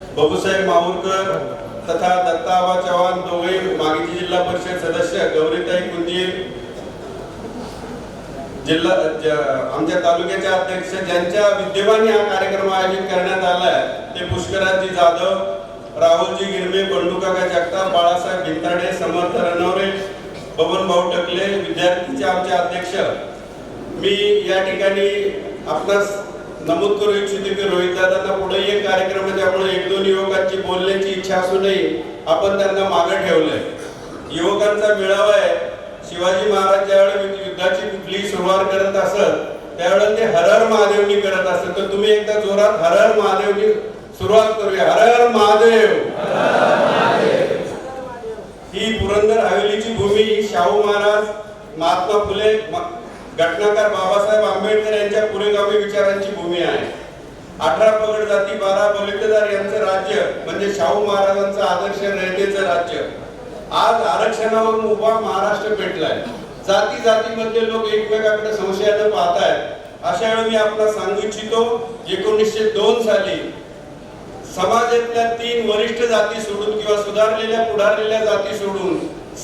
बाबूसाहेब माहूरकर तथा दत्ताबा चव्हाण दोघे मागीची जिल्हा परिषद सदस्य गौरीताई कुंदीर जिल्हा आमच्या तालुक्याच्या अध्यक्ष ज्यांच्या विद्यमाने हा कार्यक्रम आयोजित करण्यात आला आहे ते पुष्कराजी जाधव राहुलजी गिरमे बंडूकाका जगताप बाळासाहेब भिंताडे समर्थ रणवरे बबन भाऊ टकले विद्यार्थीचे आमचे अध्यक्ष. मी या ठिकाणी आपणास नमूद करू इच्छितो की रोहित दादांना पुढे एक कार्यक्रम आहे त्यामुळे एक दोन युवकांची बोलण्याची इच्छा असूनही आपण त्यांना मागे ठेवलंय. युवकांचा मेळावा आहे. शिवाजी महाराज ज्यावेळी युद्धाची कुठली सुरुवात करत असत त्यावेळेला ते हर हर महादेवनी करत असत. तर तुम्ही एकदा जोरात हर हर महादेवनी सुरुवात करूया. हर हर महादेव. ही पुरंदर हवेलीची भूमी शाहू महाराज महात्मा फुले घटनाकार बाबासाहेब आंबेडकर यांच्या पुरेगामी विचारांची भूमी आहे. अठरा पगड जाती बारा बलुतेदार यांचं राज्य म्हणजे शाहू महाराजांचं आदर्श रयतेचं राज्य. आज आरक्षणावरून उभा महाराष्ट्र पेटलाय. जाती जातीमध्ये लोक एकमेकांकडे संशयानं पाहतायत. अशा वेळी मी आपल्याला सांगू इच्छितो एकोणीसशे दोन साली समाजातल्या तीन वरिष्ठ जाती सोडून किंवा सुधारलेल्या पुढारलेल्या जाती सोडून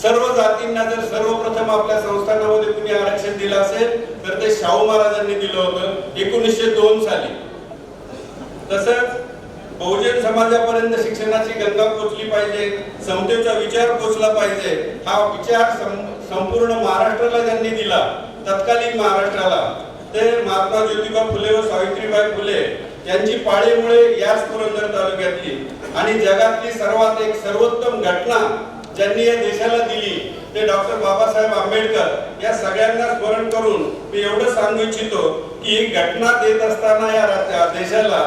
सर्व जातींना जर सर्वप्रथम आपल्या संस्थानामध्ये कुणी आरक्षण दिलं असेल तर ते शाहू महाराजांनी दिलं होतं एकोणीसशे दोन साली. तसंच बहुजन समाजापर्यंत शिक्षणाची गंगा पोचली पाहिजे समतेचा विचार पोचला पाहिजे हा विचार संपूर्ण महाराष्ट्राला ज्यांनी दिला तत्कालीन महाराष्ट्राला ते महात्मा ज्योतिबा फुले व सावित्रीबाई फुले यांची पाळीमुळे याच पुरंदर तालुक्यातली आणि जगातली सर्वात एक सर्वोत्तम घटना ज्यांनी या देशाला दिली ते डॉक्टर बाबासाहेब आंबेडकर या सगळ्यांना स्मरण करून मी एवढं सांगू इच्छितो की ही घटना देत असताना या देशाला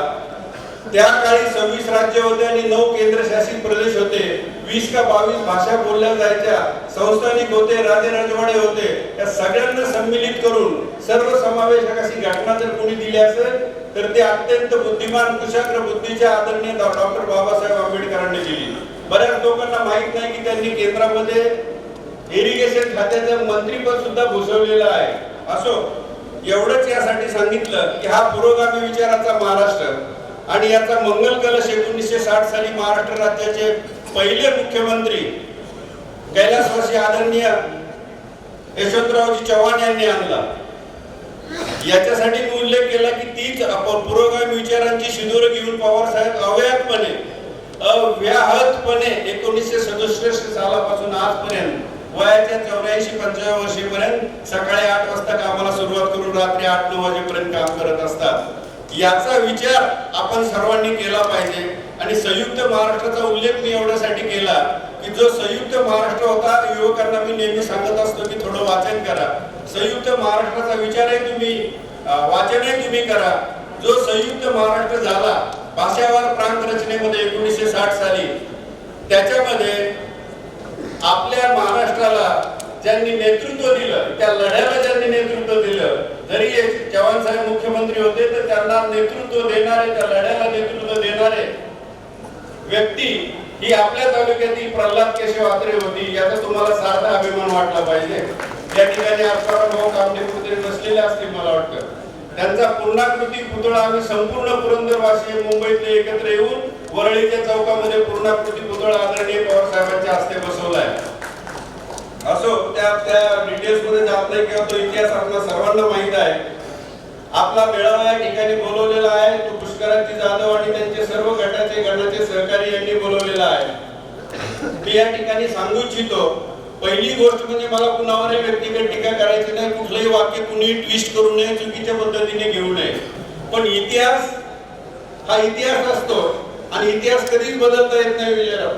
त्या काळी सव्वीस राज्य होते आणि नऊ केंद्रशासित प्रदेश होते. वीस का बावीस भाषा बोलल्या जायच्या संस्थानिक होते राजे राजवाडे होते. या सगळ्यांना संमिलित करून सर्व समावेशक अशी घटना जर कोणी दिली असेल तर ते अत्यंत बुद्धिमान कुशाग्र बुद्धीच्या आदरणीय डॉक्टर बाबासाहेब आंबेडकरांनी दिली बऱ्याच लोकांना माहीत नाही की त्यांनी केंद्रामध्ये इरिगेशन खात्याचं मंत्रीपद सुद्धा भूषवलेलं आहे. असो एवढंच यासाठी सांगितलं की हा पुरोगामी विचाराचा महाराष्ट्र आणि याचा मंगल कलश एकोणीसशे साठ साली महाराष्ट्र राज्याचे पहिले मुख्यमंत्री कैलासवासी आदरणीय यशवंतरावजी चव्हाण यांनी आणला. याच्यासाठी मी उल्लेख केला की तीच आपण पुरोगामी विचारांची शिदोर घेऊन पवार साहेब अवयातपणे अव्याहतपणे एकोणीसशे सदुसष्ट सालापासून आजपर्यंत वयाच्या चौऱ्याऐंशी पंचावन्न वर्षीपर्यंत सकाळी आठ वाजता कामाला सुरुवात करून रात्री आठ नऊ वाजेपर्यंत काम करत असतात. याचा विचार आपण सर्वांनी केला पाहिजे. आणि संयुक्त महाराष्ट्राचा उल्लेख मी एवढ्यासाठी केला की जो संयुक्त महाराष्ट्र होता युवकांना मी नेहमी सांगत असतो की थोडं वाचन करा. संयुक्त महाराष्ट्राचा विचारही तुम्ही वाचनही तुम्ही करा. जो संयुक्त महाराष्ट्र झाला भाषावार प्रांत रचनेमध्ये एकोणीसशे साठ साली त्याच्यामध्ये आपल्या महाराष्ट्राला ज्यांनी नेतृत्व दिलं त्या लढ्याला ज्यांनी नेतृत्व दिलं जरी हे चव्हाण साहेब मुख्यमंत्री होते तर त्यांना नेतृत्व देणारे त्या लढ्याला नेतृत्व देणारे व्यक्ती ही आपल्या तालुक्यातील प्रल्हाद केशव आत्रे होती. याचा तुम्हाला सार्थ अभिमान वाटला पाहिजे. या ठिकाणी आत्माराम भाऊ कामटे कुत्रे बसलेले असतील मला वाटतं. त्यांचा पूर्णाकृती पुतळा आम्ही संपूर्ण पुरंदरवासी मुंबईतले एकत्र येऊन वरळीच्या चौकामध्ये पूर्णाकृती पुतळा आदरणीय पवार साहेबांच्या हस्ते बसवलाय असो त्या त्या डिटेल्समध्ये जात नाही किंवा तो इतिहास आपल्या सर्वांना माहीत आहे. आपला मेळावा या ठिकाणी बोलवलेला आहे. तो पुष्कराजी जाधव आणि त्यांचे सर्व गटाचे गणाचे सहकारी यांनी बोलवलेला आहे. मी या ठिकाणी सांगू इच्छितो पहिली गोष्ट म्हणजे मला कुणावरही व्यक्तिगत टीका करायची नाही कुठलंही वाक्य कुणी ट्विस्ट करू नये चुकीच्या पद्धतीने घेऊ नये. पण इतिहास हा इतिहास असतो आणि इतिहास कधीच बदलता येत नाही विजयराव.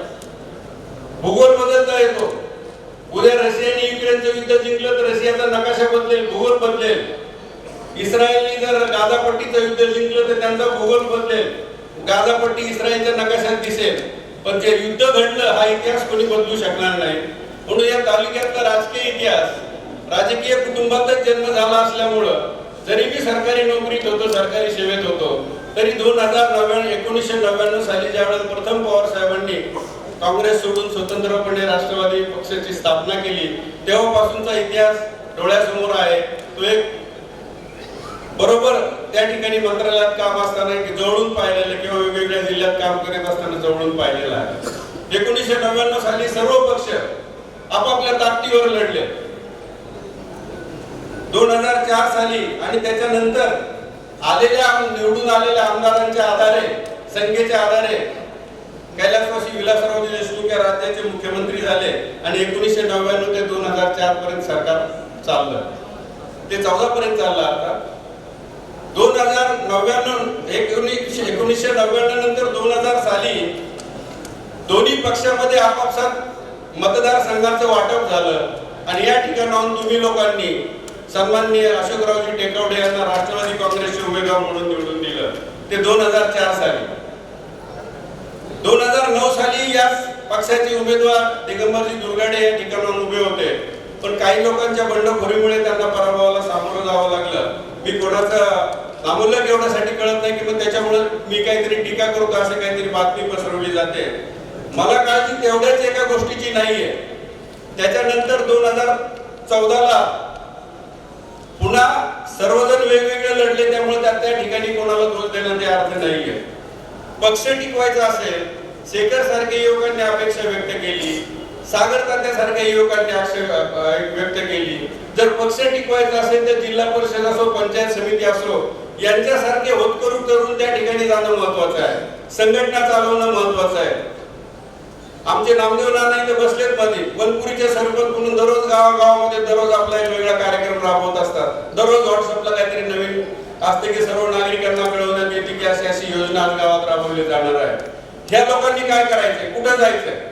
भूगोल बदलता येतो. उद्या रशियाने युक्रेनचं युद्ध जिंकलं तर रशियाचा नकाशा बदलेल भूगोल बदलेल. इस्रायलने जर गाझापट्टीचं युद्ध जिंकलं तर त्यांचा भूगोल बदलेल. गाझापट्टी इस्रायलच्या नकाशात दिसेल. पण जे युद्ध घडलं हा इतिहास कोणी बदलू शकणार नाही. म्हणून या तालुक्यातला राजकीय इतिहास राजकीय कुटुंबातच जन्म झाला असल्यामुळं जरी मी सरकारी नोकरीत होतो सरकारी सेवेत होतो तरी दोन हजार नव्याण्णव एकोणीसशे नव्याण्णव साली ज्यावेळेस प्रथम पवार साहेबांनी काँग्रेस सोडून स्वतंत्रपणे राष्ट्रवादी पक्षाची स्थापना केली तेव्हापासूनचा इतिहास डोळ्यासमोर आहे. तो एक बरोबर त्या ठिकाणी मंत्रालयात काम असताना जवळून पाहिलेलं किंवा वेगवेगळ्या जिल्ह्यात काम करत असताना जवळून पाहिलेलं आहे. एकोणीसशे नव्याण्णव साली सर्व पक्ष आपापल्या ताकदीवर लढले. दोन हजार चार साली आणि त्याच्यानंतर आलेल्या निवडून आलेल्या आमदारांच्या आधारे संख्येच्या आधारे कैलासवासी विलासराव देशमुख या राज्याचे मुख्यमंत्री झाले आणि एकोणीसशे नव्याण्णव ते दोन हजार चार पर्यंत सरकार चाललं. ते चौदा पर्यंत चाललं आता. दोन हजार नव्याण्णव एकोणीसशे एकोणीसशे नव्याण्णव नंतर दोन हजार साली दोन्ही पक्षामध्ये आपापसात मतदारसंघाचं वाटप झालं. आणि या ठिकाणाहून तुम्ही लोकांनी सन्माननीय अशोकरावजी टेकवडे यांना राष्ट्रवादी काँग्रेसचे उमेदवार म्हणून निवडून दिलं. ते दोन हजार चार साली. दोन हजार नऊ साली या पक्षाचे उमेदवार दिगंबरजी दुर्गाडे या ठिकाणाहून उभे होते. पण काही लोकांच्या बंडखोरीमुळे त्यांना पराभवाला सामोरं जावं लागलं. मी कोणाचं नामुल्लक एवढ्यासाठी कळत नाही की मग त्याच्यामुळे मी काहीतरी टीका करतो असे काहीतरी बातमी पसरवली जाते. मला काळजी तेवढ्याच एका गोष्टीची नाहीये. त्याच्यानंतर दोन हजार चौदाला पुन्हा सर्वजण वेगवेगळे लढले त्यामुळे त्या त्या ठिकाणी कोणाला दोष देण्याचे अर्थ नाहीये. पक्ष टिकवायचा असेल शेखर सारख्या युवकांनी अपेक्षा व्यक्त केली सागर तात्यासारख्या युवकांनी व्यक्त केली. जर पक्ष टिकवायचा असेल तर जिल्हा परिषद असो पंचायत समिती असो यांच्यासारखे होतकरू करून त्या ठिकाणी जाणं महत्वाचं आहे. संघटना चालवणं महत्वाचं आहे. आमचे नामदेव नाना बसलेत मध्ये. वनपुरीचे सरपंच म्हणून दररोज गावागावामध्ये दररोज आपला एक वेगळा कार्यक्रम राबवत असतात. दररोज व्हॉट्सअपला काहीतरी नवीन असते की सर्व नागरिकांना मिळवण्यात येते की अशी अशी योजना गावात राबवली जाणार आहे. ह्या लोकांनी काय करायचंय? कुठं जायचंय?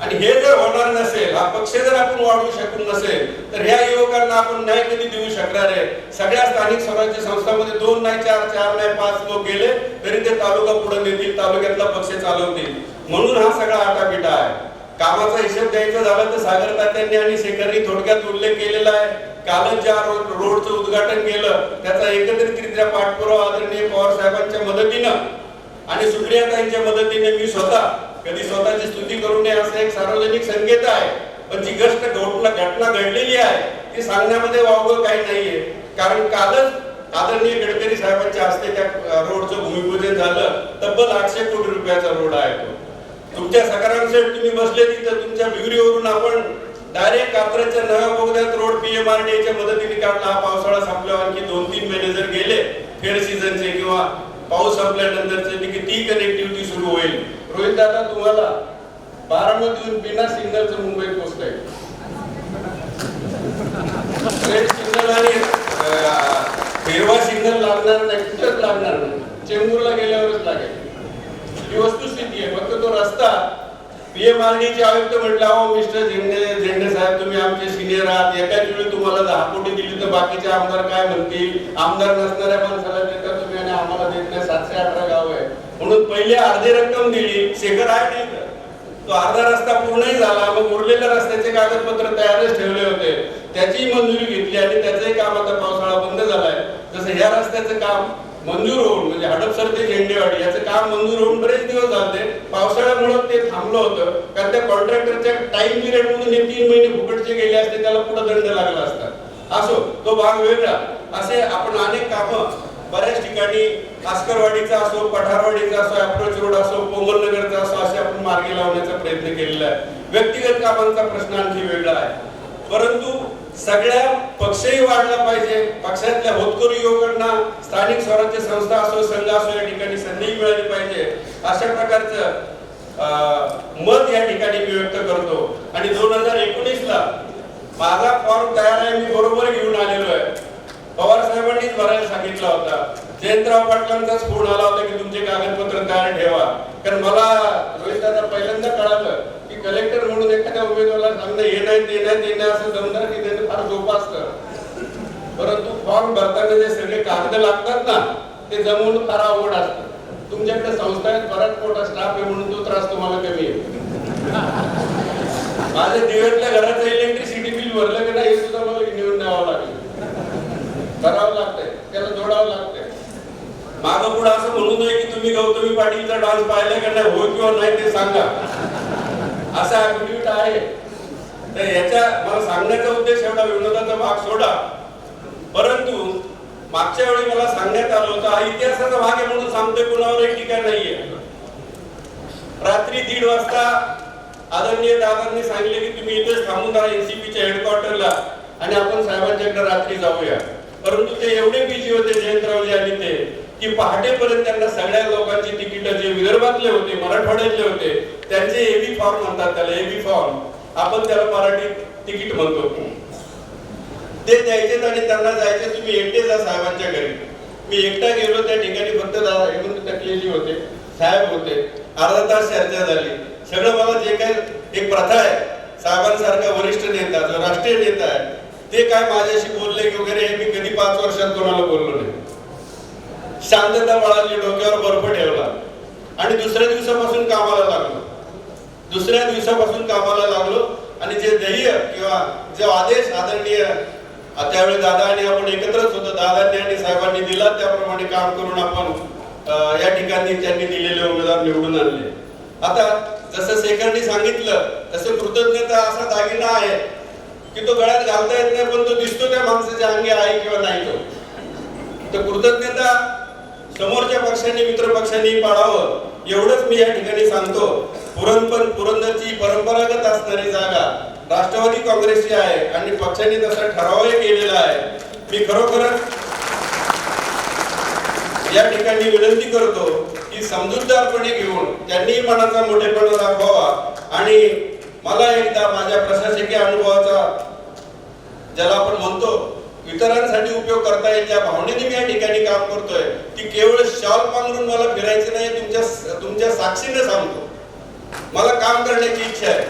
आणि हे जर होणार नसेल हा पक्ष जर आपण वाढवू शकून नसेल तर ह्या युवकांना आपण न्याय कधी देऊ शकणार आहे? सगळ्या स्थानिक स्वराज्य संस्थांमध्ये दोन नाही चार चार नाही पाच लोक गेले तरी ते तालुका पुढे नेतील तालुक्यातला पक्ष चालवतील. म्हणून हा सगळा आटापिटा आहे. कामाचा हिशोब द्यायचा झाला तर सागर तात्यांनी आणि शेखरनी थोडक्यात उल्लेख केलेला आहे. कालच ज्या रोड रोडचं उद्घाटन केलं त्याचा एकत्रितरित्या पाठपुरावा आदरणीय पवार साहेबांच्या मदतीनं आणि सुप्रियाताईंच्या मदतीने मी स्वतः कधी स्वतःची स्तुती करू नये असं एक सार्वजनिक संकेत आहे. पण जी गोष्ट घटना घटना घडलेली आहे ती सांगण्यामध्ये वावगं काही नाहीये. कारण कालच आदरणीय गडकरी साहेबांच्या हस्ते त्या रोडचं भूमिपूजन झालं. तब्बल आठशे कोटी रुपयाचा रोड आहे तो. तुमच्या सकाराम सेट तुम्ही बसले तिथं तुमच्या विहिरीवरून आपण डायरेक्ट कात्रजच्या नव्या बोगद्यात रोड पीएमआरडीच्या मदतीने काढला. हा पावसाळा संपल्यावर आणखी दोन तीन महिने जर गेले फेड सीझनचे किंवा पाऊस संपल्यानंतरचे की ती कनेक्टिव्हिटी सुरू होईल. रोहित दादा तुम्हाला बारामतीहून बिना सिग्नलचं मुंबई पोहोचता येईल सिग्नल आणि हिरवा सिग्नल लागणार नाही कुठेच लागणार नाही. चेंबूरला गेल्यावरच ही वस्तुस्थिती आहे. फक्त तो रस्ता पीएमआरडीचे आयुक्त म्हटलं अहो मिस्टर झेंडे झेंडे साहेब तुम्ही आमचे सिनियर आहात. एकाच वेळी तुम्हाला दहा कोटी दिली तर बाकीचे आमदार काय म्हणतील? आमदार नसणाऱ्या माणसाला देता तुम्ही आणि आम्हाला देत नाही. सातशे अठरा गाव आहे म्हणून पहिले अर्धी रक्कम दिली. शेखर आहे नाही का? तो अर्धा रस्ता पूर्णही झाला. मग उरलेल्या रस्त्याचे कागदपत्र तयारच ठेवले होते. त्याची मंजुरी घेतली आणि त्याचंही काम आता पावसाळा बंद झालाय. जसं ह्या रस्त्याचं काम मंजूर होऊन म्हणजे हडपसर ते झेंडेवाडी याचं काम मंजूर होऊन बरेच दिवस झाले. पावसाळ्यामुळे ते थांबलं होतं. कारण त्या कॉन्ट्रॅक्टरच्या टाइम पिरियड मधून हे तीन महिने फुकटचे गेले असते त्याला पुढे दंड लागला असता. असो तो भाग वेगळा. असे आपण अनेक कामं बऱ्याच ठिकाणी आस्करवाडीचा असो पठारवाडीचा असो अप्रोच रोड असो कोमलनगरचा असो असे आपण मार्गी लावण्याचा प्रयत्न केलेला आहे. व्यक्तिगत कामांचा प्रश्न आणखी वेगळा आहे. परंतु सगळ्या पक्षही वाढला पाहिजे. पक्षातल्या होतकरू युवकांना स्थानिक स्वराज्य संस्था असो संघ असो या ठिकाणी संधी मिळाली पाहिजे. अशा प्रकारचं अं, मत या ठिकाणी मी व्यक्त करतो. आणि दोन हजार एकोणीस ला माझा फॉर्म तयार आहे मी बरोबर घेऊन आलेलो आहे. पवार साहेबांनीच भरायला सांगितला होता. जयंतराव पाटलांचाच फोन आला होता की तुमचे कागदपत्र तयार ठेवा. कारण मला रोहित दादा पहिल्यांदा कलेक्टर म्हणून एखाद्या उमेदवाराला सांगणं हे नाही ते नाही ते नाही असं जमणार की त्याचं फार सोपं असतं. परंतु फॉर्म भरताना जे सगळे कागद लागतात ना ते जमवून फार आवड असतं. तुमच्याकडे संस्थेत बराच मोठा स्टाफ आहे म्हणून तो त्रास तुम्हाला कमी आहे. माझ्या दिव्यातल्या घराचं इलेक्ट्रिसिटी बिल भरलं की नाही हे सुद्धा मला नेऊन द्यावं लागेल. करावं लागतंय त्याला जोडावं लागतंय. मागं पुढे असं म्हणू नये की तुम्ही गौतमी पाटीलचा डान्स पाहिला की नाही हो किंवा नाही ते सांगा. असा ऍक्टिव्हिट आहे. तर याच्या मला सांगण्याचा उद्देश एवढा विनोदाचा भाग सोडा. परंतु मागच्या वेळी मला सांगण्यात आलं होतं हा इतिहासाचा भाग आहे म्हणून सांगतोय कुणावरही टीका नाहीये. रात्री दीड वाजता आदरणीय दादांनी सांगितले की तुम्ही इथेच थांबून राहा एनसीपीच्या हेडक्वार्टरला आणि आपण साहेबांच्याकडे रात्री जाऊया. परंतु ते एवढे बिझी होते जयंतरावजी आणि ते. की पहाटेपर्यंत त्यांना सगळ्या लोकांची तिकीट जे विदर्भातले होते मराठवाड्यातले होते त्यांचे एबी फॉर्म म्हणतात त्याला एबी फॉर्म आपण त्याला मराठीत तिकीट म्हणतो. ते द्यायचे आणि त्यांना जायचे तुम्ही एकटे जा साहेबांच्या घरी. मी एकटा गेलो त्या ठिकाणी फक्त दादा टकलेली होते साहेब होते अर्धा तास चर्चा झाली. सगळं मला जे काही एक प्रथा आहे साहेबांसारखा वरिष्ठ नेता जो राष्ट्रीय नेता आहे ते काय माझ्याशी बोलले की वगैरे हे मी कधी पाच वर्षात कोणाला बोललो नाही. शांतता बाळगली डोक्यावर बर्फ ठेवला. आणि दुसऱ्या दिवसापासून कामाला लागलो. दुसऱ्या दिवसापासून कामाला लागलो. आणि जे ध्येय किंवा जे आदेश आदरणीय त्यावेळी दादा आणि आपण एकत्रच होतो. दादांनी आणि साहेबांनी दिला. त्याप्रमाणे काम करून आपण या ठिकाणी त्यांनी दिलेले उमेदवार निवडून आणले. आता जसं शेखरनी सांगितलं तसं कृतज्ञता असा दागिना आहे की तो गळ्यात घालता येत नाही पण तो दिसतो त्या माणसाच्या अंगी आहे किंवा नाही तो. तर कृतज्ञता समोरच्या पक्षांनी मित्र पक्षांनी पाळावं एवढंच मी या ठिकाणी सांगतो. पुरणपण पुरंदरची परंपरागत असणारी जागा राष्ट्रवादी काँग्रेसची आहे आणि पक्षांनी तसा ठरावही केलेला आहे. मी खरोखरच या ठिकाणी विनंती करतो की समजूतदारपणे घेऊन त्यांनी मनाचा मोठेपणा दाखवावा आणि मला एकदा माझ्या प्रशासकीय अनुभवाचा ज्याला आपण म्हणतो इतरांसाठी उपयोग करता येईल. त्या भावनेने मी या ठिकाणी काम करतोय. की केवळ शॉल पांघरून मला फिरायचं नाही तुमच्या तुमच्या साक्षीने सांगतो. मला काम करण्याची इच्छा आहे.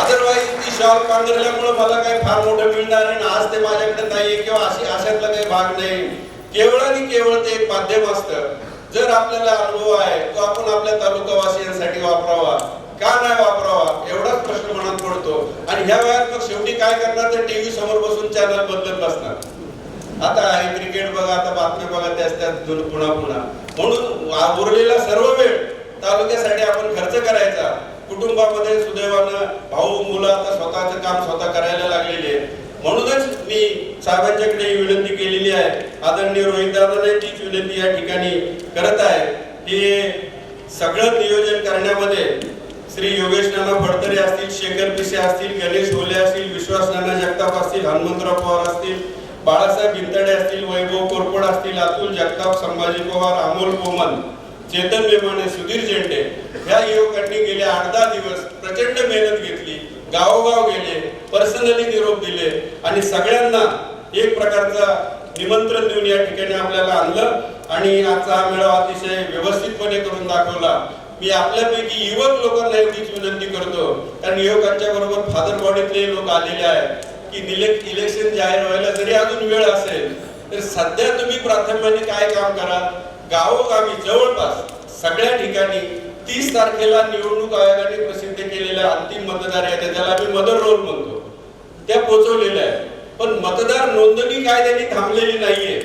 अदरवाईज ती शॉल पांघरल्यामुळे मला काही फार मोठं मिळणार नाही. आणि आज ते माझ्याकडे नाहीये किंवा अशी अशातला काही भाग नाही. केवळ आणि केवळ ते एक माध्यम असतं. जर आपल्याला अनुभव आहे तो आपण आपल्या तालुकावासियांसाठी वापरावा. का नाही वापरावा? एवढाच प्रश्न मनात पडतो. आणि ह्या वयात मग शेवटी काय करणार तर टीव्ही समोर बसून चॅनल बदलत बसणार. आता आहे क्रिकेट बघा आता बातम्या बघा त्याच त्याच पुन्हा पुन्हा म्हणून उरलेला सर्व वेळ तालुक्यासाठी आपण खर्च करायचा. कुटुंबामध्ये सुदैवानं भाऊ मुलं आता स्वतःचं काम स्वतः करायला लागलेले म्हणूनच मी साहेबांच्याकडे ही विनंती केलेली आहे. आदरणीय रोहित दादाने तीच विनंती या ठिकाणी करत आहे. की सगळं नियोजन करण्यामध्ये श्री योगेश नाना फडतरे असतील शेखर पिसे असतील गणेश होले असतील विश्वास नाना जगताप असतील हनुमंतराव पवार असतील बाळासाहेब भिंतडे असतील वैभव कोरपड असतील अतुल जगताप संभाजी पवार अमोल कोमल चेतन मेमाने सुधीर जेंटे ह्या युवकांनी गेले आठ दहा दिवस प्रचंड मेहनत घेतली गावोगाव गेले पर्सनली निरोप दिले आणि सगळ्यांना एक प्रकारचा निमंत्रण देऊन या ठिकाणी आपल्याला आणलं आणि आजचा हा मेळावा अतिशय व्यवस्थितपणे करून दाखवला. मी आपल्यापैकी युवक लोकांना एवढीच विनंती करतो. कारण युवकांच्या बरोबर फादर बॉडीतले लोक आलेले आहेत. की निले- इलेक्शन जाहीर व्हायला जरी अजून वेळ असेल तर सध्या तुम्ही प्राथम्याने काय काम करा? गावोगावी जवळपास सगळ्या ठिकाणी तीस तारखेला निवडणूक आयोगाने प्रसिद्ध केलेल्या अंतिम मतदार याद्या ज्याला आम्ही मदर रोल म्हणतो. त्या पोहोचवलेल्या आहेत. पण मतदार नोंदणी काय त्यांनी थांबलेली नाहीये.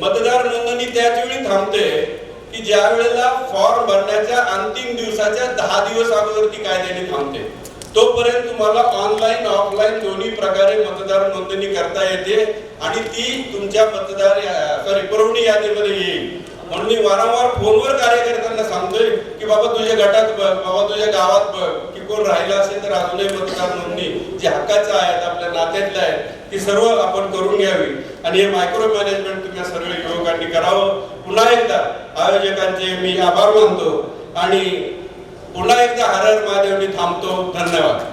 मतदार नोंदणी त्याच वेळी थांबते की ज्या वेळेला फॉर्म भरण्याच्या अंतिम दिवसाच्या दहा दिवस अगोदर ती कायद्याने थांबते. तोपर्यंत तुम्हाला ऑनलाईन ऑफलाईन दोन्ही प्रकारे मतदार नोंदणी करता येते आणि ती तुमच्या मतदार सॉरी पुरवणी यादीमध्ये येईल. म्हणून मी वारंवार फोनवर कार्यकर्त्यांना सांगतोय की बाबा तुझ्या गटात बघ बाबा तुझ्या गावात बघ की कोण राहिला असेल तर अजूनही मतदार नोंदणी जे हक्काचं आहेत आपल्या नात्यातल्या आहेत ती सर्व आपण करून घ्यावी. आणि हे मायक्रो मॅनेजमेंट तुम्ही सर्व युवकांनी करावं. पुन्हा एकदा आयोजकांचे मी आभार मानतो आणि पुन्हा एकदा हर महादेवनी थांबतो. धन्यवाद.